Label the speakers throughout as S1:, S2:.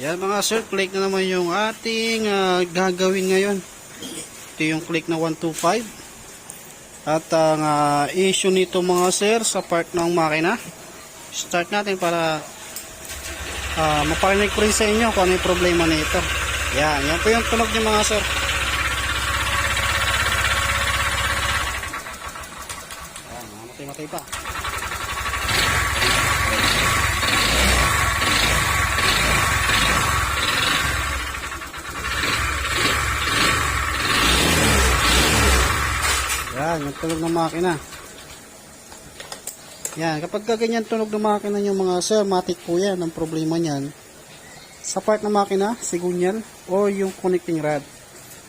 S1: Yan mga sir, click na naman yung ating ah, gagawin ngayon. Ito yung click na 125. At ang ah, issue nito mga sir sa part ng makina. Start natin para uh, maparinig ko rin sa inyo kung ano yung problema nito. Yan, yan po yung tunog niya mga sir. Yan, matay-matay pa. Yan, yung tunog ng makina. Yan, kapag ka ganyan tunog ng makina yung mga sir, matik po yan. Ang problema niyan, sa part ng makina, sigunyal, o yung connecting rod.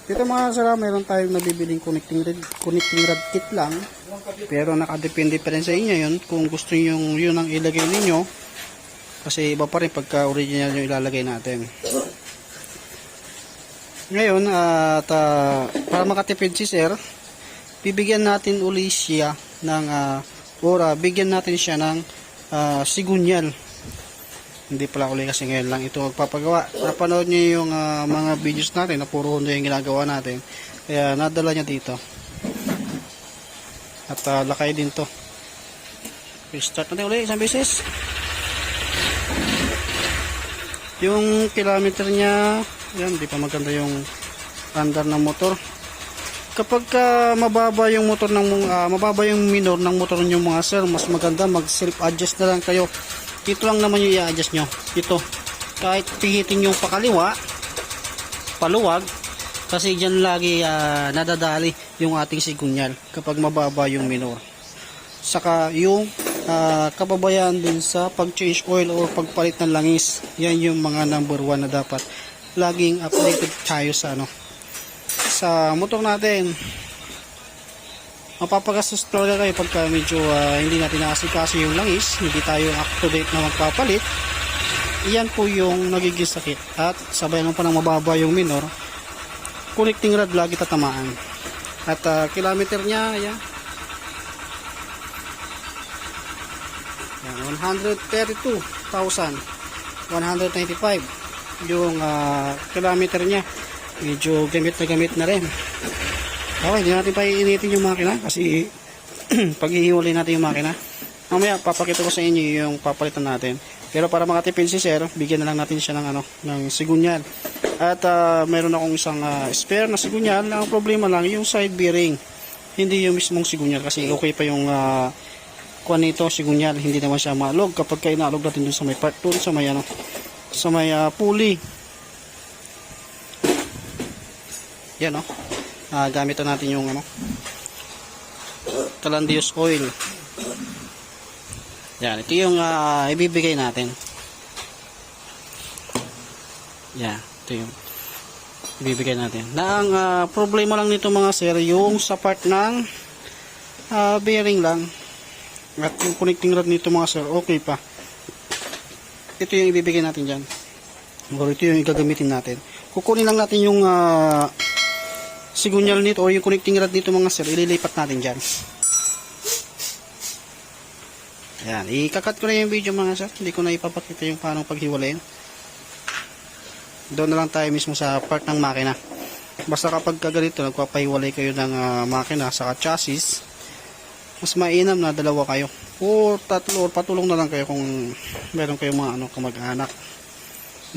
S1: Dito mga sir, ah, meron tayong nabibiling connecting rod, connecting rod kit lang. Pero nakadepende pa rin sa inyo yun. Kung gusto nyo yun ang ilagay ninyo, kasi iba pa rin pagka original yung ilalagay natin. Ngayon, at ah, para makatipid si sir, bibigyan natin uli siya ng uh, ora, bigyan natin siya ng ah, sigunyal. Hindi pala uli kasi ngayon lang ito magpapagawa. Napanood niyo yung ah, mga videos natin na puro yung ginagawa natin. Kaya nadala niya dito. At ah, lakay din to. Start natin uli isang beses. Yung kilometer niya, yan, di pa maganda yung andar ng motor kapag ka mababa yung motor ng ah, mababa yung minor ng motor niyo mga sir, mas maganda mag self adjust na lang kayo. Dito lang naman yung i-adjust nyo. Ito. Kahit pihitin yung pakaliwa, paluwag, kasi dyan lagi ah, nadadali yung ating sigunyal kapag mababa yung minor. Saka yung ah, kababayan din sa pag-change oil or pagpalit ng langis. Yan yung mga number one na dapat laging updated tayo sa ano sa motor natin. Mapapagastos talaga kayo pagka medyo ah, hindi natin nakasikaso yung langis hindi tayo up to date na magpapalit. Iyan po yung nagiging sakit at sabay naman pa ng mababa yung minor. Connecting rod lagi tatamaan. At ah, kilometer niya ayan. Yan 132,195 yung ah, kilometer niya medyo gamit na gamit na rin. Okay hindi natin pa iinitin yung makina kasi pag ihiwalay natin yung makina. Mamaya papakita ko sa inyo yung papalitan natin. Pero para makatipid si sir bigyan na lang natin siya ng ano ng sigunyal. At ah, meron akong isang ah, spare na sigunyal. Ang problema lang yung side bearing hindi yung mismong sigunyal kasi okay pa yung uh, kuha nito sigunyal. Hindi naman siya maalog kapag ka inaalog natin dun sa may part dun sa may ano sa may ah, pulley yan oh. Ah, gamit na natin yung ano Talandius oil. Yan ito yung ah, ibibigay natin. Yan ito yung ibibigay natin. Na ang ah, problema lang nito mga sir yung sa part ng ah, bearing lang. At yung connecting rod nito mga sir okay pa. Ito yung ibibigay natin dyan. Or ito yung igagamitin natin. Kukunin lang natin yung ah, sigunyal nito o yung connecting rod nito mga sir ililipat natin dyan. Ayan ikakat ko na yung video mga sir. Hindi ko na ipapakita yung paano paghiwalayin doon na lang tayo mismo sa part ng makina. Basta kapag kaganito nagpapahiwalay kayo ng ah, makina sa chassis mas mainam na dalawa kayo. O tatlo or patulong na lang kayo kung meron kayong mga ano kamag-anak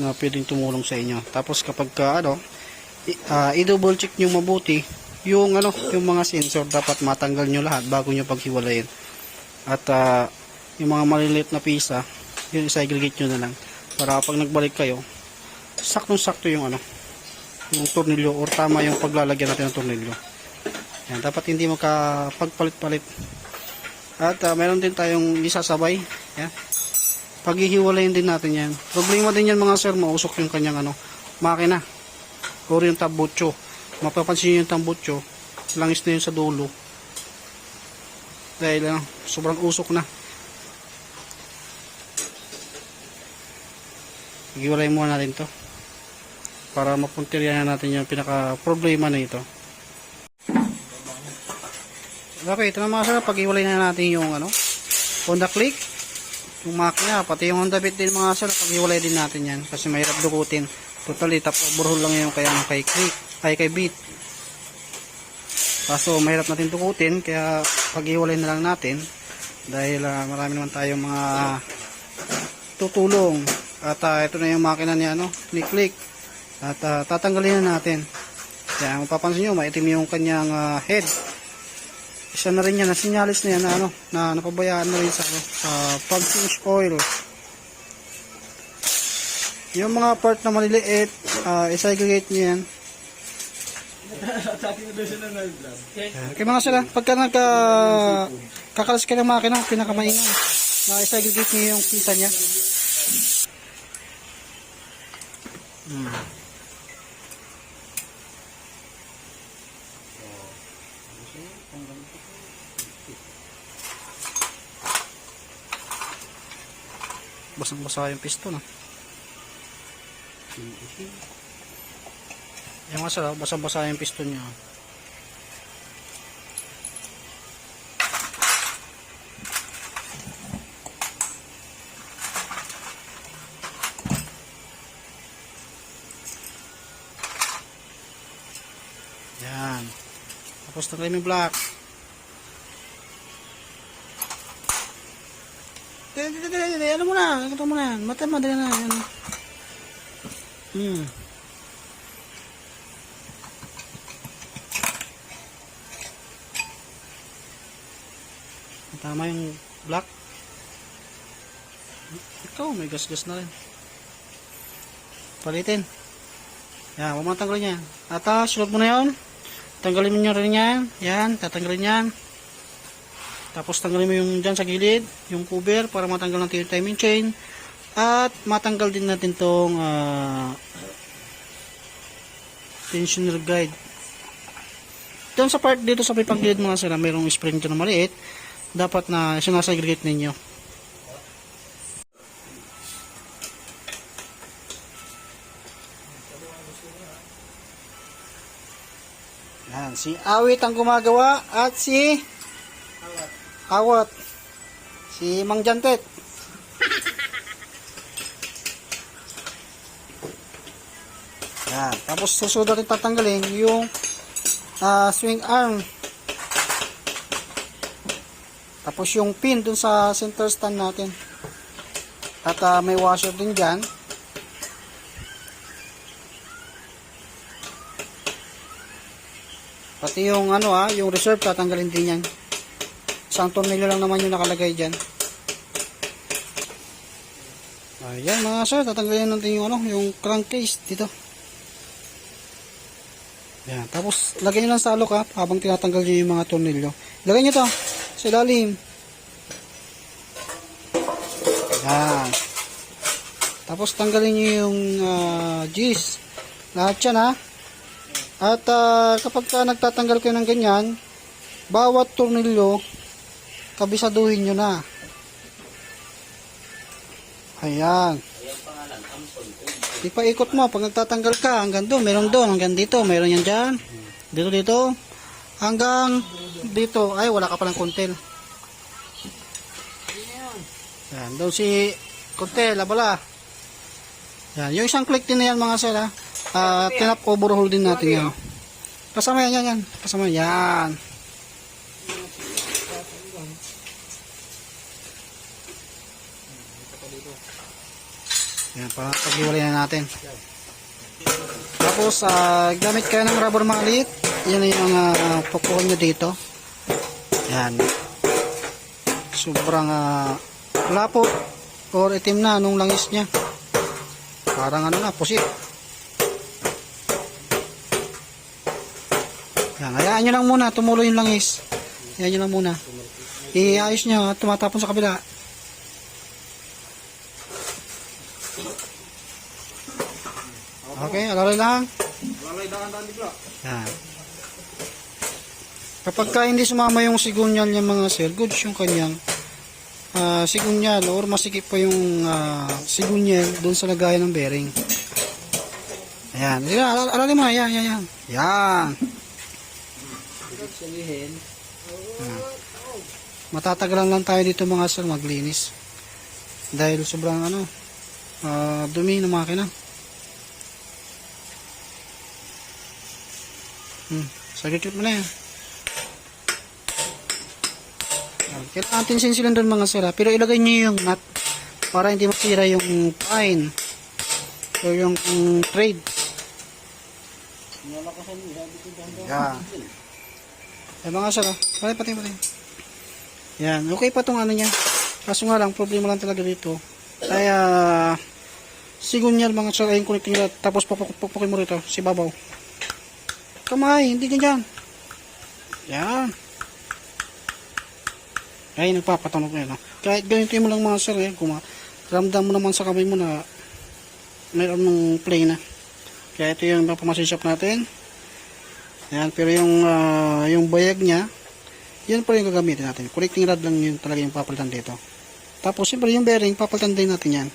S1: na pwedeng tumulong sa inyo. Tapos kapag ka, ano ah, i-double check nyo mabuti yung ano yung mga sensor. Dapat matanggal nyo lahat bago nyo paghiwalayin. At ah, yung mga maliliit na pisa yun isa-aggregate nyo na lang. Para pag nagbalik kayo saktong sakto yung ano yung tornilyo or tama yung paglalagyan natin ng tornilyo. Yan, dapat hindi makapagpalit-palit at ah, meron din tayong isasabay. Yan. Paghihiwalayin din natin yan. Problema din yan mga sir mausok yung kanyang ano makina or yung tambutso. Mapapansin nyo yung tambutso langis na yun sa dulo. Dahil ano, sobrang usok na. Hiwalay muna natin to para mapuntiryan natin yung pinaka problema na ito. Okay ito na mga sir. Pag-iwalay na natin yung ano Honda Click yung makina, pati yung Honda Beat din mga sir, pag-iwalay din natin yan kasi mahirap dukutin. Totally, top overhaul lang yung kaya kay Click, ay kay Beat. Kaso mahirap natin dukutin, kaya pag-iwalay na lang natin dahil ah, marami naman tayong mga tutulong. At ah, ito na yung makina ni ano, ni Click. At ah, tatanggalin na natin. Kaya mapapansin nyo, maitim yung kanyang ah, head isa na rin yan, nasinyalis na yan na ano, na napabayaan na rin sa, ano, sa pag-finish oil. Yung mga part na maliliit, uh, isagregate nyo yan. Kaya mga sila, pagka nagka kakalas ka ng makina, pinakamaingan, na isagregate nyo yung pisa niya. Hmm. Basang basa yung piston ah. Yung nga sila, basang basa yung piston niya. Yan. Tapos na yung black. Dali, dali. Ano mo na? Ano mo na? Madali na. Ano? Hmm. Tama yung black. Ikaw, may gas-gas na rin. Palitin. Yan, huwag mo yan. Ata, sulot mo na yun. Tanggalin mo nyo rin yan. Yan, tatanggalin yan. Tapos tanggalin mo yung dyan sa gilid, yung cover para matanggal yung timing chain. At matanggal din natin tong ah, tensioner guide. Doon sa part dito sa paggilid mga sila, mayroong spring dyan na maliit. Dapat na sinasagregate ninyo. Yan, si Awit ang gumagawa at si Awat. Si Mang Jantet. Yan. Tapos susunod natin tatanggalin yung ah, swing arm. Tapos yung pin dun sa center stand natin. At ah, may washer din dyan. Pati yung ano ah, yung reserve tatanggalin din yan. Isang tornilyo lang naman yung nakalagay dyan. Ayan mga sir, tatanggalin natin yung ano, yung crankcase dito. Yan, tapos lagay nyo lang sa alok ha, habang tinatanggal nyo yung mga tornilyo. Lagay nyo to sa ilalim. Yan. Tapos tanggalin nyo yung uh, G's. Lahat yan ha. At ah, kapag ka nagtatanggal kayo ng ganyan, bawat tornilyo, kabisaduhin nyo na. Ayan. Ipaikot mo pag nagtatanggal ka hanggang doon, meron doon, hanggang dito, meron yan dyan. Dito, dito. Hanggang dito. Ay, wala ka palang kuntel. Yan, doon si kuntel, abala. Yan, yung isang click din na yan mga sir ha. Ah, tinap overhaul din natin yan. Kasama yan, yan, yan. Kasama yan. Yan, para pag-iwalay na natin. Tapos, ah, gamit kayo ng rubber maliit. Yan yung uh, pukuhan nyo dito. Yan. Sobrang uh, lapo or itim na nung langis niya. Parang ano na, pusit. Yan, hayaan nyo lang muna, tumulo yung langis. Hayaan nyo lang muna. Iayos nyo, at tumatapon sa kabila. Okay, alalay lang. Yan. Kapag ka hindi sumama yung sigunyal niya mga sir, goods yung kanyang ah, sigunyal or masikip pa yung uh, sigunyal doon sa lagayan ng bearing. Ayan. Alalay mo. Ayan, ayan, ayan. Yan. Ayan. Matatagalan lang tayo dito mga sir maglinis. Dahil sobrang ano, ah, dumi ng makina. Hmm, saglit mo na yan. Yan, Kailangan natin sinsilan doon mga sira. Pero ilagay nyo yung nut para hindi masira yung pine o yung mm, trade. Yan. Yan mga sira. Pati pati pati. Yan. Okay pa tong ano niya. Kaso nga lang, problema lang talaga dito. Kaya, sigunyal mga sira yung connecting nila. Tapos papukin mo rito, si babaw. Kamay, hindi ganyan. Yan. Ay, nagpapatunog na yun. ah. Kahit ganito mo lang mga sir, eh, kuma, ramdam mo naman sa kamay mo na mayroon ng play na. Kaya ito yung pamasin shop natin. Ayan, pero yung, ah, yung bayag niya, yan pa rin yung gagamitin natin. Connecting rod lang yun talaga yung papalitan dito. Tapos, siyempre yung bearing, papalitan din natin yan.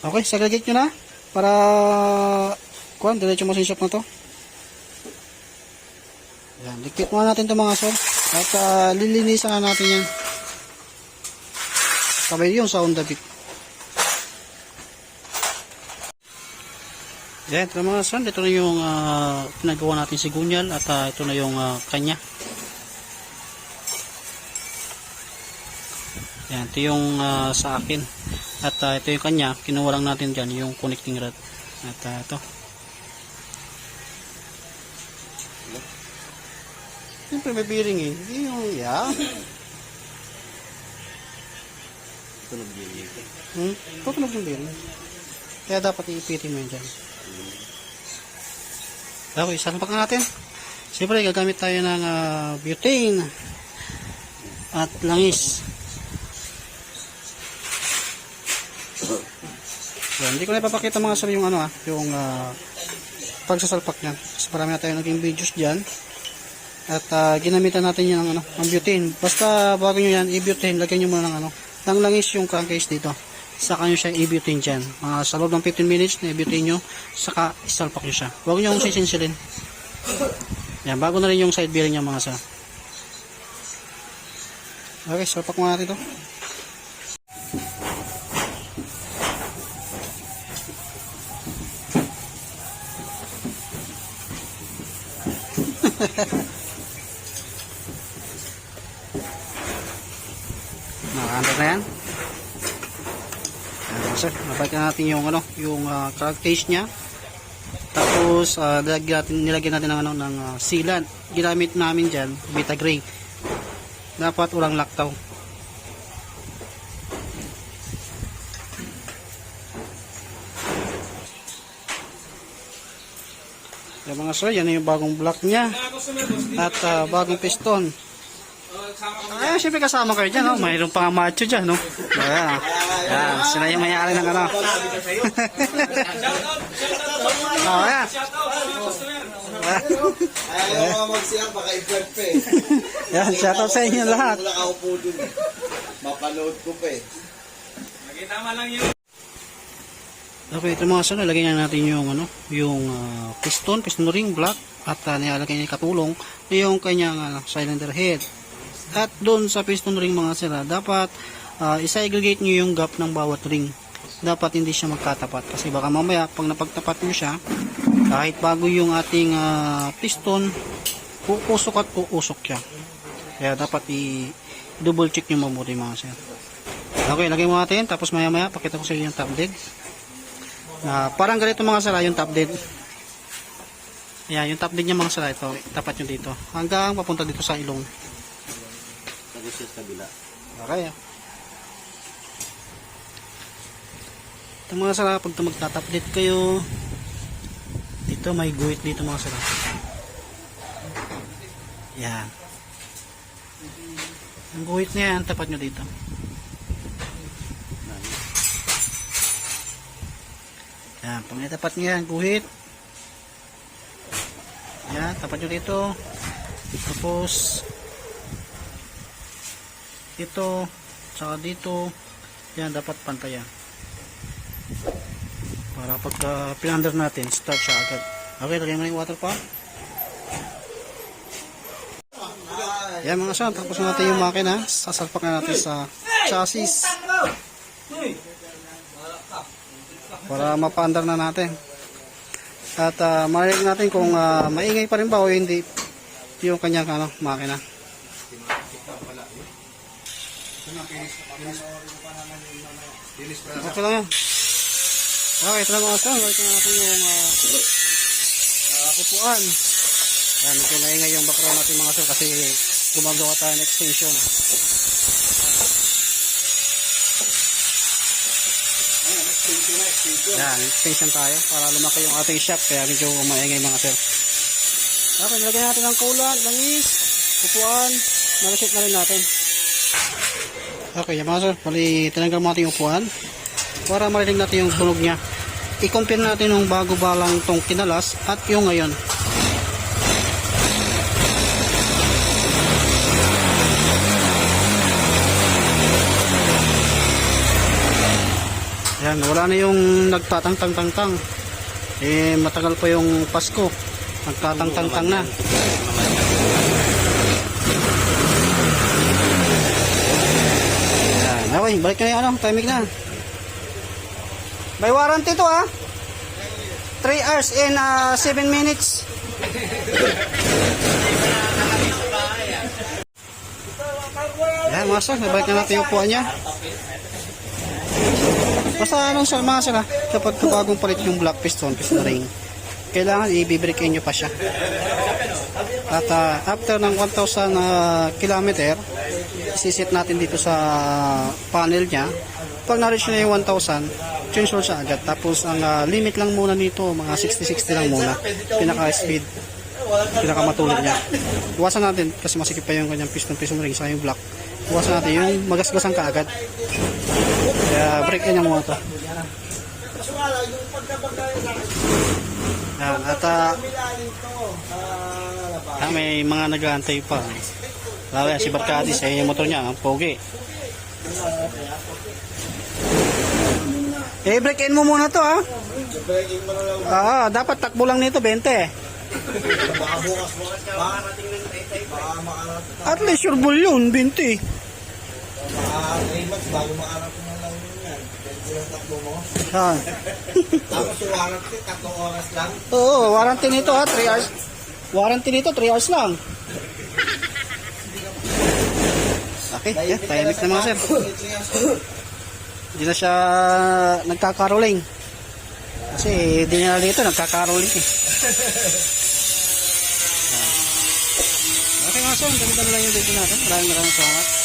S1: Okay, segregate nyo na. Para, kuhan, diretso masin shop na to. Yan, dikit muna natin ito mga sir. At ah, lilinisan na natin yan. Sabay yung sound the beat. Yan, ito mga sir. Ito na yung ah, pinagawa natin si Gunyal at ah, ito na yung ah, kanya. Yan, ito yung ah, sa akin. At ah, ito yung kanya. Kinuha lang natin dyan yung connecting rod. At ah, ito. Siyempre may bearing eh. Hindi yung, yeah.
S2: Tunog yun.
S1: Hmm? Tutunog yung bearing. Kaya dapat iipitin mo yun dyan. Okay, salpak na natin. Siyempre, gagamit tayo ng ah, butane at langis. Yan, hindi ko na ipapakita mga sir yung ano ah, yung ah, pagsasalpak niyan. Kasi marami na tayo naging videos diyan. At ah, ginamitan natin yan ng ano, ng butane. Basta bago nyo yan, i-butane, lagyan nyo muna ng ano, ng langis yung crankcase dito. Saka nyo siya i-butane dyan. Mga sa loob ng 15 minutes na i-butane nyo, saka isalpak nyo siya. Huwag nyo akong sisinsilin. Yan, bago na rin yung side bearing niya mga sa. Okay, salpak muna natin ito. Nakahanda na yan. Ayan, sir, nabalikan natin yung ano, yung uh, crankcase niya. Tapos uh, nilagyan natin, nilagyan natin ng ano ng ah, sealant. Ginamit namin diyan, Vita Gray. Dapat walang laktaw. Yung mga sir, yan yung bagong block niya. At ah, bagong piston. Ay, syempre kasama kayo dyan, no? Mayroon pa nga macho dyan, no? Ayan, ayan. Sila yung mayari ng ano. oh, ayan.
S2: Ayaw nga magsiyang, baka pa eh.
S1: Ayan, shoutout sa inyo lahat.
S2: Wala ka upo dun. Mapanood ko pa eh.
S1: Okay, ito mga sir, lagyan na natin yung ano, yung ah, piston, piston ring block at uh, nilalagay niya katulong yung kanyang ah, cylinder head. At doon sa piston ring mga sir, ah, dapat ah, isa-aggregate niyo yung gap ng bawat ring. Dapat hindi siya magkatapat kasi baka mamaya pag napagtapat niyo siya, kahit bago yung ating ah, piston, uusok at uusok siya. Kaya dapat i-double check niyo mabuti mga sir. Okay, lagay mo natin tapos maya maya pakita ko sa inyo yung top dead. Na parang ganito mga sala yung top dead. Ayan, yung top dead niya mga sala ito, tapat nyo dito. Hanggang papunta dito sa ilong.
S2: Tapos siya sa kabila.
S1: Okay. Ito mga sala, pag magtatap dead kayo, dito may guhit dito mga sala. Yan. Ang guhit niya yan, tapat nyo dito. Yan, pag natapat nyo yan, guhit. Yan, tapat nyo dito. Tapos, dito, saka dito, yan, dapat pantayan. Para pagka pinander natin, start siya agad. Okay, lagyan mo na yung water pump. Yan mga son, tapos na natin yung makina. Sasalpak na natin sa chassis. para mapaandar na natin. At uh, marinig natin kung ah, maingay pa rin ba o hindi yung kanyang ano, makina. Okay lang yan. Okay, ito lang mga sir. Balik na natin yung uh, uh, upuan. Yan, medyo naingay yung background natin mga sir kasi gumagawa tayo ng extension. Yan, extension tayo para lumaki yung ating shop kaya medyo maingay mga sir. Okay, nilagyan natin ng kulan, langis, upuan, nakasit na rin natin. Okay, yan mga sir, bali tinanggal mo natin yung upuan para marinig natin yung tunog niya. I-compare natin yung bago balang tong kinalas at yung ngayon. Yan, wala na yung nagtatang-tang-tang-tang. Eh, matagal pa yung Pasko. Nagtatang-tang-tang na. Yan, okay, balik na yung ano, timing na. May warranty to ah. 3 hours and 7 minutes. Yan mga sir, nabalik na natin yung upuan niya. Basta anong sa mga sila, kapag bagong palit yung black piston, piston ring, kailangan i-break nyo pa siya. At ah, after ng 1,000 uh, kilometer, sisit natin dito sa panel niya. Pag na-reach na yung 1,000, change siya agad. Tapos ang ah, limit lang muna nito, mga 60-60 lang muna. Pinaka-speed, pinaka-matulog niya. Iwasan natin kasi masikip pa yung kanyang piston, piston ring sa yung black. Iwasan natin yung magasgasan ka agad. Kaya break niya muna to. Yan, at ah, ah, may mga nag-aantay pa. Lalo yan, si Barkadi sa yung motor niya, ang pogi. Eh, break in mo muna to ha.
S2: Mo na lang.
S1: Ah, dapat takbo lang nito 20.
S2: Baka bukas bukas ka. Baka baka makarating.
S1: At least your bull yun, 20.
S2: Baka 3 months bago makarating lang yan. Pwede ko lang takbo mo.
S1: Ha.
S2: Tapos yung warranty, tatlong oras lang.
S1: Oo, warranty nito ha, 3 hours. Warranty nito 3 hours lang. Okay, yeah, tahimik na mga sir. Hindi na siya nagkakaroling. Kasi di na dito nagkakaroling eh. Okay mga sir, ganito na lang yung video natin. Maraming maraming salamat.